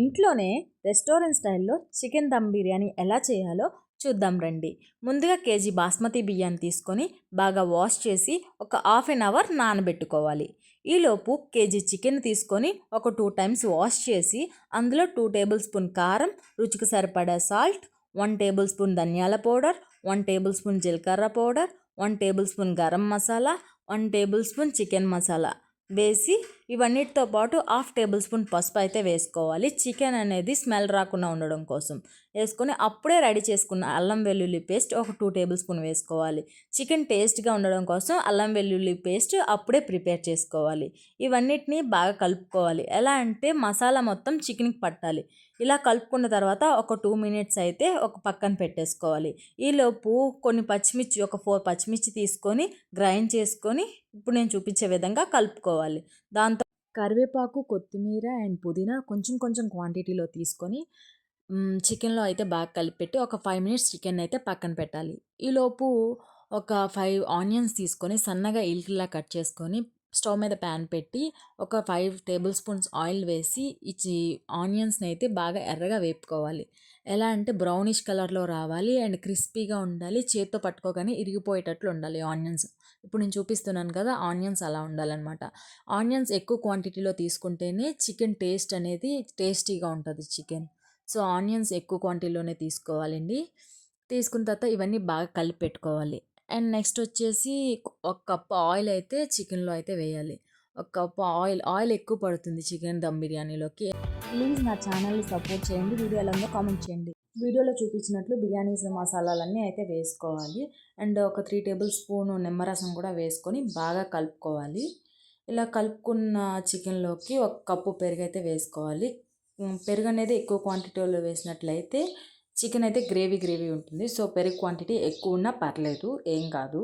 ఇంట్లోనే రెస్టారెంట్ స్టైల్లో చికెన్ దమ్ బిర్యానీ ఎలా చేయాలో చూద్దాం రండి. ముందుగా కేజీ బాస్మతి బియ్యాన్ని తీసుకొని బాగా వాష్ చేసి ఒక హాఫ్ అన్ అవర్ నానబెట్టుకోవాలి. ఈలోపు కేజీ చికెన్ తీసుకొని ఒక టూ టైమ్స్ వాష్ చేసి అందులో టూ టేబుల్ స్పూన్ కారం రుచికి సరిపడా సాల్ట్ వన్ టేబుల్ స్పూన్ ధనియాల పౌడర్ వన్ టేబుల్ స్పూన్ జీలకర్ర powder one tablespoon garam masala one tablespoon chicken masala వేసి ఇవన్నిటితో పాటు హాఫ్ టేబుల్ స్పూన్ పసుపు అయితే వేసుకోవాలి. చికెన్ అనేది స్మెల్ రాకుండా ఉండడం కోసం. వేసుకొని అప్పుడే రెడీ చేసుకున్న అల్లం వెల్లుల్లి పేస్ట్ ఒక టూ టేబుల్ స్పూన్ వేసుకోవాలి. చికెన్ టేస్ట్గా ఉండడం కోసం అల్లం వెల్లుల్లి పేస్ట్ అప్పుడే ప్రిపేర్ చేసుకోవాలి. ఇవన్నిటిని బాగా కలుపుకోవాలి. ఎలా అంటే మసాలా మొత్తం చికెన్కి పట్టాలి. ఇలా కలుపుకున్న తర్వాత ఒక టూ మినిట్స్ అయితే ఒక పక్కన పెట్టేసుకోవాలి. ఈలోపు కొన్ని పచ్చిమిర్చి ఒక ఫోర్ పచ్చిమిర్చి తీసుకొని గ్రైండ్ చేసుకొని ఇప్పుడు నేను చూపించే విధంగా కలుపుకోవాలి. దాంతో కరివేపాకు కొత్తిమీర అండ్ పుదీనా కొంచెం కొంచెం క్వాంటిటీలో తీసుకొని చికెన్లో అయితే బాగా కలిపెట్టి ఒక ఫైవ్ మినిట్స్ చికెన్ అయితే పక్కన పెట్టాలి. ఈలోపు ఒక ఫైవ్ ఆనియన్స్ తీసుకొని సన్నగా ఇల్కిలా కట్ చేసుకొని స్టవ్ మీద ప్యాన్ పెట్టి ఒక ఫైవ్ టేబుల్ స్పూన్స్ ఆయిల్ వేసి ఇచ్చి ఆనియన్స్ని అయితే బాగా ఎర్రగా వేపుకోవాలి. ఎలా అంటే బ్రౌనిష్ కలర్లో రావాలి అండ్ క్రిస్పీగా ఉండాలి. చేత్తో పట్టుకోగానే ఇరిగిపోయేటట్లు ఉండాలి ఆనియన్స్. ఇప్పుడు నేను చూపిస్తున్నాను కదా ఆనియన్స్ అలా ఉండాలన్నమాట. ఆనియన్స్ ఎక్కువ క్వాంటిటీలో తీసుకుంటేనే చికెన్ టేస్ట్ అనేది టేస్టీగా ఉంటుంది చికెన్. సో ఆనియన్స్ ఎక్కువ క్వాంటిటీలోనే తీసుకోవాలండి. తీసుకున్న తర్వాత ఇవన్నీ బాగా కలిపి పెట్టుకోవాలి. అండ్ నెక్స్ట్ వచ్చేసి ఒక కప్ ఆయిల్ అయితే చికెన్లో అయితే వేయాలి. ఒక కప్ ఆయిల్ ఆయిల్ ఎక్కువ పడుతుంది చికెన్ దమ్ బిర్యానీలోకి. ప్లీజ్ నా ఛానల్ని సపోర్ట్ చేయండి. వీడియో ఎలా కామెంట్ చేయండి. వీడియోలో చూపించినట్లు బిర్యానీ మసాలాలన్నీ అయితే వేసుకోవాలి. అండ్ ఒక త్రీ టేబుల్ స్పూన్ నిమ్మరసం కూడా వేసుకొని బాగా కలుపుకోవాలి. ఇలా కలుపుకున్న చికెన్లోకి ఒక కప్పు పెరుగు అయితే వేసుకోవాలి. పెరుగు అనేది ఎక్కువ క్వాంటిటీలో వేసినట్లయితే చికెన్ అయితే గ్రేవీ గ్రేవీ ఉంటుంది. సో పెరుగు క్వాంటిటీ ఎక్కువ ఉన్నా పర్లేదు ఏం కాదు.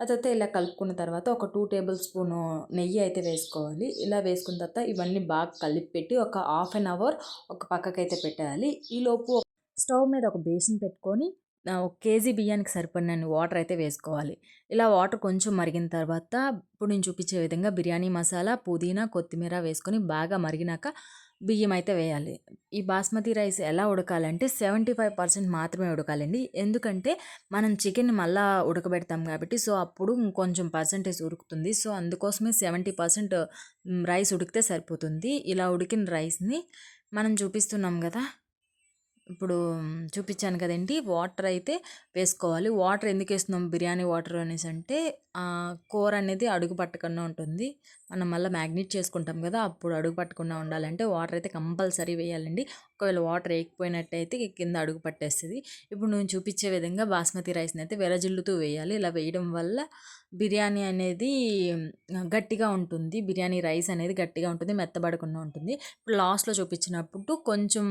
ఆ తర్వాత ఇలా కలుపుకున్న తర్వాత ఒక టూ టేబుల్ స్పూన్ నెయ్యి అయితే వేసుకోవాలి. ఇలా వేసుకున్న తర్వాత ఇవన్నీ బాగా కలిపి పెట్టి ఒక హాఫ్ అన్ అవర్ ఒక పక్కకైతే పెట్టాలి. ఈలోపు స్టవ్ మీద ఒక బేసిన్ పెట్టుకొని ఒక కేజీ బియ్యానికి సరిపడినన్ని వాటర్ అయితే వేసుకోవాలి. ఇలా వాటర్ కొంచెం మరిగిన తర్వాత ఇప్పుడు నేను చూపించే విధంగా బిర్యానీ మసాలా పుదీనా కొత్తిమీర వేసుకొని బాగా మరిగినాక బియ్యం అయితే వేయాలి. ఈ బాస్మతి రైస్ ఎలా ఉడకాలంటే సెవెంటీ ఫైవ్ పర్సెంట్ మాత్రమే ఉడకాలండి. ఎందుకంటే మనం చికెన్ మళ్ళా ఉడకబెడతాం కాబట్టి సో అప్పుడు కొంచెం పర్సెంటేజ్ ఉడుకుతుంది సో అందుకోసమే సెవెంటీ పర్సెంట్ రైస్ ఉడికితే సరిపోతుంది. ఇలా ఉడికిన రైస్ని మనం చూపిస్తున్నాం కదా. ఇప్పుడు చూపించాను కదండి. వాటర్ అయితే వేసుకోవాలి. వాటర్ ఎందుకు వేస్తున్నాం? బిర్యానీ వాటర్ అనేసి అంటే కూర అనేది అడుగు పట్టకుండా ఉంటుంది. మనం మళ్ళీ మ్యాగ్నెట్ చేసుకుంటాం కదా అప్పుడు అడుగు పట్టకుండా ఉండాలంటే వాటర్ అయితే కంపల్సరీ వేయాలండి. ఒకవేళ వాటర్ వేయకపోయినట్టయితే కింద అడుగు పట్టేస్తుంది. ఇప్పుడు నేను చూపించే విధంగా బాస్మతి రైస్ని అయితే వెరజిల్లుతూ వేయాలి. ఇలా వేయడం వల్ల బిర్యానీ అనేది గట్టిగా ఉంటుంది. బిర్యానీ రైస్ అనేది గట్టిగా ఉంటుంది మెత్తబడకుండా ఉంటుంది. ఇప్పుడు లాస్ట్లో చూపించినప్పుడు కొంచెం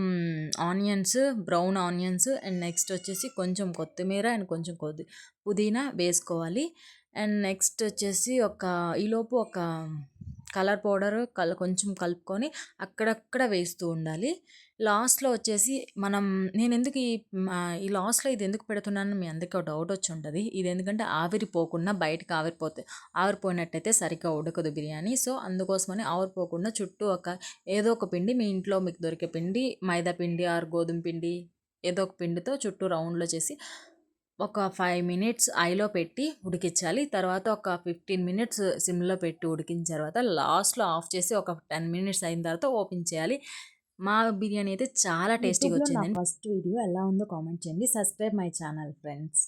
onions brown onions and next వచ్చేసి కొంచెం కొత్తిమీర అండ్ కొంచెం కొద్ది పుదీనా వేసుకోవాలి. అండ్ నెక్స్ట్ వచ్చేసి ఒక ఈలోపు ఒక కలర్ పౌడర్ కల కొంచెం కలుపుకొని అక్కడక్కడ వేస్తూ ఉండాలి. లాస్ట్లో వచ్చేసి మనం నేను ఎందుకు ఈ ఈ లాస్ట్లో ఇది ఎందుకు పెడుతున్నాను మీ అందరికీ ఒక డౌట్ వచ్చి ఉంటుంది. ఇది ఎందుకంటే ఆవిరిపోకుండా బయటకు ఆవిరిపోతే ఆవిరిపోయినట్టయితే సరిగ్గా ఉడకదు బిర్యానీ. సో అందుకోసమని ఆవిరిపోకుండా చుట్టూ ఒక ఏదో ఒక పిండి మీ ఇంట్లో మీకు దొరికే పిండి మైదా పిండి ఆర్ గోధుమ పిండి ఏదో ఒక పిండితో చుట్టూ రౌండ్లో చేసి ఒక ఫైవ్ మినిట్స్ ఐలో పెట్టి ఉడికించాలి. తర్వాత ఒక ఫిఫ్టీన్ మినిట్స్ సిమ్లో పెట్టి ఉడికిన తర్వాత లాస్ట్లో ఆఫ్ చేసి ఒక టెన్ మినిట్స్ అయిన తర్వాత ఓపెన్ చేయాలి. మా బిర్యానీ అయితే చాలా టేస్టీగా వచ్చింది ఫస్ట్ వీడియో ఎలా ఉందో కామెంట్ చేయండి. Subscribe my channel friends